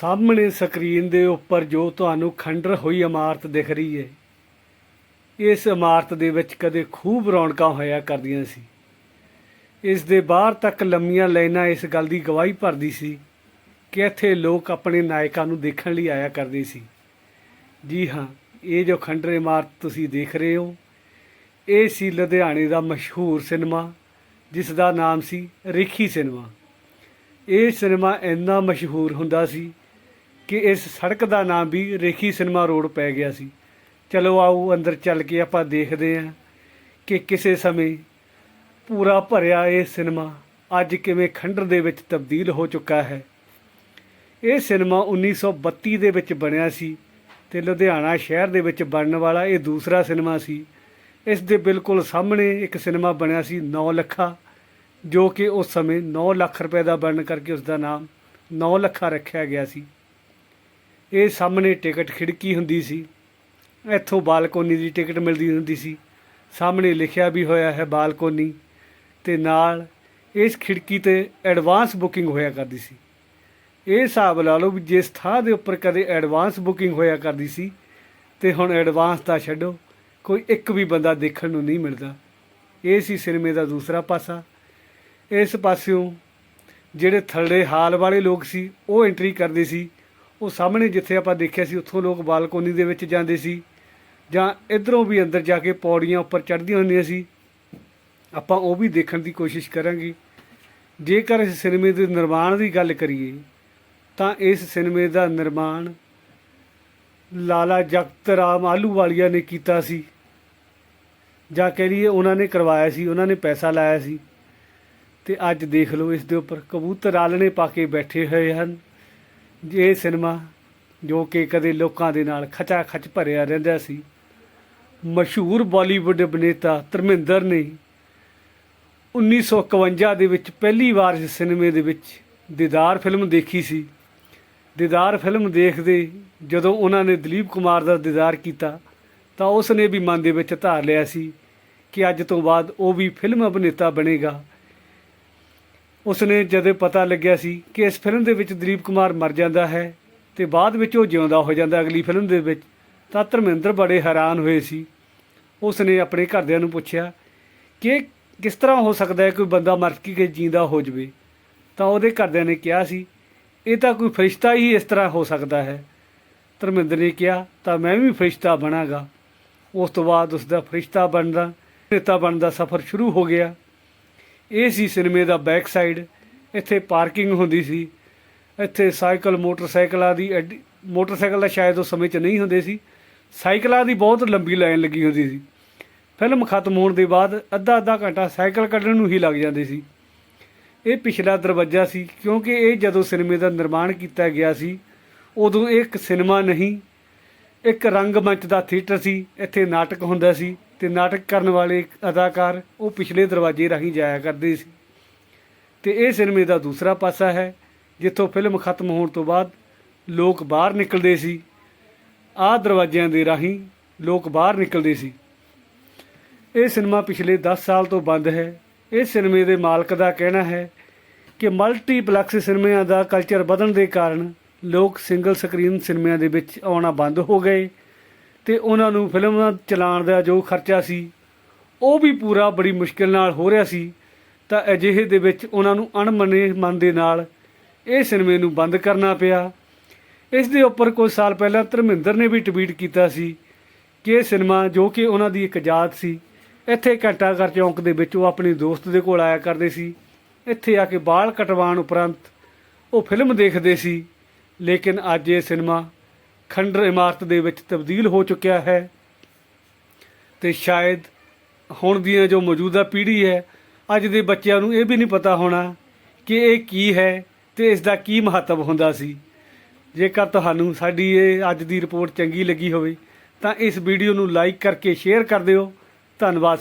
ਸਾਹਮਣੇ ਸਕਰੀਨ ਦੇ ਉੱਪਰ ਜੋ ਤੁਹਾਨੂੰ ਖੰਡਰ ਹੋਈ ਇਮਾਰਤ ਦਿਖ ਰਹੀ ਹੈ ਇਸ ਇਮਾਰਤ ਦੇ ਵਿੱਚ ਕਦੇ ਖੂਬ ਰੌਣਕਾਂ ਹੋਇਆ ਕਰਦੀਆਂ ਸੀ। ਇਸ ਦੇ ਬਾਹਰ ਤੱਕ ਲੰਮੀਆਂ ਲਾਈਨਾਂ ਇਸ ਗੱਲ ਦੀ ਗਵਾਹੀ ਭਰਦੀ ਸੀ ਕਿ ਇੱਥੇ ਲੋਕ ਆਪਣੇ ਨਾਇਕਾਂ ਨੂੰ ਦੇਖਣ ਲਈ ਆਇਆ ਕਰਦੇ ਸੀ। ਜੀ ਹਾਂ, ਇਹ ਜੋ ਖੰਡਰ ਇਮਾਰਤ ਤੁਸੀਂ ਦੇਖ ਰਹੇ ਹੋ, ਇਹ ਸੀ ਲੁਧਿਆਣੇ ਦਾ ਮਸ਼ਹੂਰ ਸਿਨੇਮਾ, ਜਿਸ ਦਾ ਨਾਮ ਸੀ ਰੇਖੀ ਸਿਨੇਮਾ। ਇਹ ਸਿਨੇਮਾ ਇੰਨਾ ਮਸ਼ਹੂਰ ਹੁੰਦਾ ਸੀ ਕਿ ਇਸ ਸੜਕ ਦਾ ਨਾਮ ਵੀ ਰੇਖੀ ਸਿਨੇਮਾ ਰੋਡ ਪੈ ਗਿਆ ਸੀ। ਚਲੋ ਆਓ ਅੰਦਰ ਚੱਲ ਕੇ ਆਪਾਂ ਦੇਖਦੇ ਹਾਂ ਕਿ ਕਿਸੇ ਸਮੇਂ ਪੂਰਾ ਭਰਿਆ ਇਹ ਸਿਨੇਮਾ ਅੱਜ ਕਿਵੇਂ ਖੰਡਰ ਦੇ ਵਿੱਚ ਤਬਦੀਲ ਹੋ ਚੁੱਕਾ ਹੈ। ਇਹ ਸਿਨੇਮਾ 1932 ਦੇ ਵਿੱਚ ਬਣਿਆ ਸੀ ਤੇ ਲੁਧਿਆਣਾ ਸ਼ਹਿਰ ਦੇ ਵਿੱਚ ਬਣਨ ਵਾਲਾ ਇਹ ਦੂਸਰਾ ਸਿਨੇਮਾ ਸੀ। ਇਸ ਦੇ ਬਿਲਕੁਲ ਸਾਹਮਣੇ ਇੱਕ ਸਿਨੇਮਾ ਬਣਿਆ ਸੀ 9 ਲੱਖਾ ਜੋ ਕਿ ਉਸ ਸਮੇਂ 9 ਲੱਖ ਰੁਪਏ ਦਾ ਬਣਨ ਕਰਕੇ ਉਸ ਦਾ ਨਾਮ 9 ਲੱਖਾ ਰੱਖਿਆ ਗਿਆ ਸੀ। ਇਹ ਸਾਹਮਣੇ ਟਿਕਟ ਖਿੜਕੀ ਹੁੰਦੀ ਸੀ। ਇੱਥੋਂ ਬਾਲਕੋਨੀ ਦੀ ਟਿਕਟ ਮਿਲਦੀ ਹੁੰਦੀ ਸੀ। ਸਾਹਮਣੇ ਲਿਖਿਆ ਵੀ ਹੋਇਆ ਹੈ ਬਾਲਕੋਨੀ ਤੇ ਨਾਲ ਇਸ ਖਿੜਕੀ ਤੇ ਐਡਵਾਂਸ ਬੁਕਿੰਗ ਹੋਇਆ ਕਰਦੀ ਸੀ। ਇਹ ਹਿਸਾਬ ਲਾ ਲਓ ਵੀ ਜਿਸ ਥਾਂ ਦੇ ਉੱਪਰ ਕਦੇ ਐਡਵਾਂਸ ਬੁਕਿੰਗ ਹੋਇਆ ਕਰਦੀ ਸੀ ਤੇ ਹੁਣ ਐਡਵਾਂਸ ਤਾਂ ਛੱਡੋ, ਕੋਈ ਇੱਕ ਵੀ ਬੰਦਾ ਦੇਖਣ ਨੂੰ ਨਹੀਂ ਮਿਲਦਾ। ਇਹ ਸੀ ਸਿਨੇਮੇ ਦਾ ਦੂਸਰਾ ਪਾਸਾ। ਇਸ ਪਾਸਿਓਂ ਜਿਹੜੇ ਥੱਲੇ ਹਾਲ ਵਾਲੇ ਲੋਕ ਸੀ, ਉਹ ਐਂਟਰੀ ਕਰਦੇ ਸੀ। ਉਹ ਸਾਹਮਣੇ ਜਿੱਥੇ ਆਪਾਂ ਦੇਖਿਆ ਸੀ, ਉੱਥੋਂ ਲੋਕ ਬਾਲਕੋਨੀ ਦੇ ਵਿੱਚ ਜਾਂਦੇ ਸੀ ਜਾਂ ਇਧਰੋਂ ਵੀ ਅੰਦਰ ਜਾ ਕੇ ਪੌੜੀਆਂ ਉੱਪਰ ਚੜ੍ਹਦੀਆਂ ਹੁੰਦੀਆਂ ਸੀ। ਆਪਾਂ ਉਹ ਵੀ ਦੇਖਣ ਦੀ ਕੋਸ਼ਿਸ਼ ਕਰਾਂਗੇ। ਜੇਕਰ ਇਸ ਸਿਨੇਮੇ ਦੇ ਨਿਰਮਾਣ ਦੀ ਗੱਲ ਕਰੀਏ, ਤਾਂ ਇਸ ਸਿਨੇਮੇ ਦਾ ਨਿਰਮਾਣ ਲਾਲਾ ਜਗਤ ਰਾਮ ਆਲੂਵਾਲੀਆ ਨੇ ਕੀਤਾ ਸੀ। ਜਾਂ ਕਹਿ ਲਈਏ ਉਹਨਾਂ ਨੇ ਕਰਵਾਇਆ ਸੀ, ਉਹਨਾਂ ਨੇ ਪੈਸਾ ਲਾਇਆ ਸੀ। ਤੇ ਅੱਜ ਦੇਖ ਲਓ ਇਸ ਦੇ ਉੱਪਰ ਕਬੂਤਰ ਆਲਣੇ ਪਾ ਕੇ ਬੈਠੇ ਹੋਏ ਹਨ। ਇਹ ਸਿਨੇਮਾ ਜੋ ਕਿ ਕਦੇ ਲੋਕਾਂ ਦੇ ਨਾਲ ਖਚਾ ਖਚ ਭਰਿਆ ਰਹਿੰਦਾ ਸੀ, ਮਸ਼ਹੂਰ ਬਾਲੀਵੁੱਡ ਅਭਿਨੇਤਾ ਧਰਮਿੰਦਰ ਨੇ 1951 ਦੇ ਵਿੱਚ ਪਹਿਲੀ ਵਾਰ ਇਸ ਸਿਨੇਮੇ ਦੇ ਵਿੱਚ ਦੀਦਾਰ ਫਿਲਮ ਦੇਖੀ ਸੀ। ਦੀਦਾਰ ਫਿਲਮ ਦੇਖਦੇ ਜਦੋਂ ਉਹਨਾਂ ਨੇ ਦਲੀਪ ਕੁਮਾਰ ਦਾ ਦੀਦਾਰ ਕੀਤਾ, ਤਾਂ ਉਸ ਨੇ ਵੀ ਮਨ ਦੇ ਵਿੱਚ ਧਾਰ ਲਿਆ ਸੀ ਕਿ ਅੱਜ ਤੋਂ ਬਾਅਦ ਉਹ ਵੀ ਫਿਲਮ ਅਭਿਨੇਤਾ ਬਣੇਗਾ। ਉਸ ਨੇ ਜਦੋਂ ਪਤਾ ਲੱਗਿਆ ਸੀ ਕਿ ਇਸ ਫਿਲਮ ਦੇ ਵਿੱਚ ਦਲੀਪ ਕੁਮਾਰ ਮਰ ਜਾਂਦਾ ਹੈ ਤੇ ਬਾਅਦ ਵਿੱਚ ਉਹ ਜਿਉਂਦਾ ਹੋ ਜਾਂਦਾ ਅਗਲੀ ਫਿਲਮ ਦੇ ਵਿੱਚ, ਤਾਂ ਧਰਮਿੰਦਰ ਬੜੇ ਹੈਰਾਨ ਹੋਏ ਸੀ। ਉਸ ਨੇ ਆਪਣੇ ਘਰਦਿਆਂ ਨੂੰ ਪੁੱਛਿਆ ਕਿ ਕਿਸ ਤਰ੍ਹਾਂ ਹੋ ਸਕਦਾ ਹੈ ਕੋਈ ਬੰਦਾ ਮਰ ਕੇ ਜਿੰਦਾ ਹੋ ਜਵੇ? ਤਾਂ ਉਹਦੇ ਘਰਦਿਆਂ ਨੇ ਕਿਹਾ ਸੀ, ਇਹ ਤਾਂ ਕੋਈ ਫਰਿਸ਼ਤਾ ਹੀ ਇਸ ਤਰ੍ਹਾਂ ਹੋ ਸਕਦਾ ਹੈ। ਧਰਮਿੰਦਰ ਨੇ ਕਿਹਾ, ਤਾਂ ਮੈਂ ਵੀ ਫਰਿਸ਼ਤਾ ਬਣਾਗਾ। ਉਸ ਤੋਂ ਬਾਅਦ ਉਸ ਦਾ ਫਰਿਸ਼ਤਾ ਬਣਦਾ ਨੇਤਾ ਬਣਦਾ ਸਫ਼ਰ ਸ਼ੁਰੂ ਹੋ ਗਿਆ। ਇਹ ਸੀ ਸਿਨੇਮੇ ਦਾ ਬੈਕ ਸਾਈਡ ਇੱਥੇ ਪਾਰਕਿੰਗ ਹੁੰਦੀ ਸੀ, ਇੱਥੇ ਸਾਈਕਲ, ਮੋਟਰਸਾਈਕਲਾਂ ਦੀ ਐਡੀ, ਮੋਟਰਸਾਈਕਲ ਦਾ ਸ਼ਾਇਦ ਉਸ ਸਮੇਂ 'ਚ ਨਹੀਂ ਹੁੰਦੇ ਸੀ, ਸਾਈਕਲਾਂ ਦੀ ਬਹੁਤ ਲੰਬੀ ਲਾਈਨ ਲੱਗੀ ਹੁੰਦੀ ਸੀ। ਫਿਲਮ ਖਤਮ ਹੋਣ ਦੇ ਬਾਅਦ ਅੱਧਾ ਅੱਧਾ ਘੰਟਾ ਸਾਈਕਲ ਕੱਢਣ ਨੂੰ ਹੀ ਲੱਗ ਜਾਂਦੇ ਸੀ। ਇਹ ਪਿਛਲਾ ਦਰਵਾਜ਼ਾ ਸੀ, ਕਿਉਂਕਿ ਇਹ ਜਦੋਂ ਸਿਨੇਮੇ ਦਾ ਨਿਰਮਾਣ ਕੀਤਾ ਗਿਆ ਸੀ, ਉਦੋਂ ਇਹ ਇੱਕ ਸਿਨੇਮਾ ਨਹੀਂ, ਇੱਕ ਰੰਗਮੰਚ ਦਾ ਥੀਏਟਰ ਸੀ, ਇੱਥੇ ਨਾਟਕ ਹੁੰਦਾ ਸੀ ਤੇ ਨਾਟਕ ਕਰਨ ਵਾਲੇ ਅਦਾਕਾਰ ਉਹ ਪਿਛਲੇ ਦਰਵਾਜ਼ੇ ਰਾਹੀਂ ਜਾਇਆ ਕਰਦੇ ਸੀ। ਤੇ ਇਹ ਸਿਨੇਮੇ ਦਾ ਦੂਸਰਾ ਪਾਸਾ ਹੈ, ਜਿੱਥੋਂ ਫਿਲਮ ਖਤਮ ਹੋਣ ਤੋਂ ਬਾਅਦ ਲੋਕ ਬਾਹਰ ਨਿਕਲਦੇ ਸੀ। ਆਹ ਦਰਵਾਜ਼ਿਆਂ ਦੇ ਰਾਹੀਂ ਲੋਕ ਬਾਹਰ ਨਿਕਲਦੇ ਸੀ। ਇਹ ਸਿਨੇਮਾ ਪਿਛਲੇ 10 ਸਾਲ ਤੋਂ ਬੰਦ ਹੈ। ਇਹ ਸਿਨੇਮੇ ਦੇ ਮਾਲਕ ਦਾ ਕਹਿਣਾ ਹੈ ਕਿ ਮਲਟੀਪਲੈਕਸ ਸਿਨੇਮਿਆਂ ਦਾ ਕਲਚਰ ਵਧਣ ਦੇ ਕਾਰਨ ਲੋਕ ਸਿੰਗਲ ਸਕਰੀਨ ਸਿਨੇਮਿਆਂ ਦੇ ਵਿੱਚ ਆਉਣਾ ਬੰਦ ਹੋ ਗਏ। ਤੇ ਉਹਨਾਂ ਨੂੰ ਫਿਲਮਾਂ ਚਲਾਉਣ ਦਾ ਜੋ ਖਰਚਾ ਸੀ, ਉਹ ਵੀ ਪੂਰਾ ਬੜੀ ਮੁਸ਼ਕਿਲ ਨਾਲ ਹੋ ਰਿਹਾ ਸੀ। ਤਾਂ ਅਜਿਹੇ ਦੇ ਵਿੱਚ ਉਹਨਾਂ ਨੂੰ ਅਣਮਨੇ ਮਨ ਦੇ ਨਾਲ ਇਹ ਸਿਨੇਮੇ ਨੂੰ ਬੰਦ ਕਰਨਾ ਪਿਆ। ਇਸ ਦੇ ਉੱਪਰ ਕੁਝ ਸਾਲ ਪਹਿਲਾਂ ਧਰਮਿੰਦਰ ਨੇ ਵੀ ਟਵੀਟ ਕੀਤਾ ਸੀ ਕਿ ਇਹ ਸਿਨੇਮਾ ਜੋ ਕਿ ਉਹਨਾਂ ਦੀ ਇੱਕ ਯਾਦ ਸੀ, ਇੱਥੇ ਘੰਟਾ ਘਰ ਚੌਂਕ ਦੇ ਵਿੱਚ ਉਹ ਆਪਣੇ ਦੋਸਤ ਦੇ ਕੋਲ ਆਇਆ ਕਰਦੇ ਸੀ। ਇੱਥੇ ਆ ਕੇ ਬਾਲ ਕਟਵਾਉਣ ਉਪਰੰਤ ਉਹ ਫਿਲਮ ਦੇਖਦੇ ਸੀ, ਲੇਕਿਨ ਅੱਜ ਇਹ ਸਿਨੇਮਾ ਖੰਡਰ ਇਮਾਰਤ ਦੇ ਵਿੱਚ ਤਬਦੀਲ ਹੋ ਚੁੱਕਿਆ ਹੈ ਤੇ ਸ਼ਾਇਦ ਹੁਣ ਦੀਆਂ ਜੋ ਮੌਜੂਦਾ ਪੀੜ੍ਹੀ ਹੈ, ਅੱਜ ਦੇ ਬੱਚਿਆਂ ਨੂੰ ਇਹ ਵੀ ਨਹੀਂ ਪਤਾ ਹੋਣਾ ਕਿ ਇਹ ਕੀ ਹੈ ਤੇ ਇਸ ਦਾ ਕੀ ਮਹੱਤਵ ਹੁੰਦਾ ਸੀ। ਜੇਕਰ ਤੁਹਾਨੂੰ ਸਾਡੀ ਇਹ ਅੱਜ ਦੀ ਰਿਪੋਰਟ ਚੰਗੀ ਲੱਗੀ ਹੋਵੇ, ਤਾਂ ਇਸ ਵੀਡੀਓ ਨੂੰ ਲਾਈਕ ਕਰਕੇ ਸ਼ੇਅਰ ਕਰ ਦਿਓ। ਧੰਨਵਾਦ।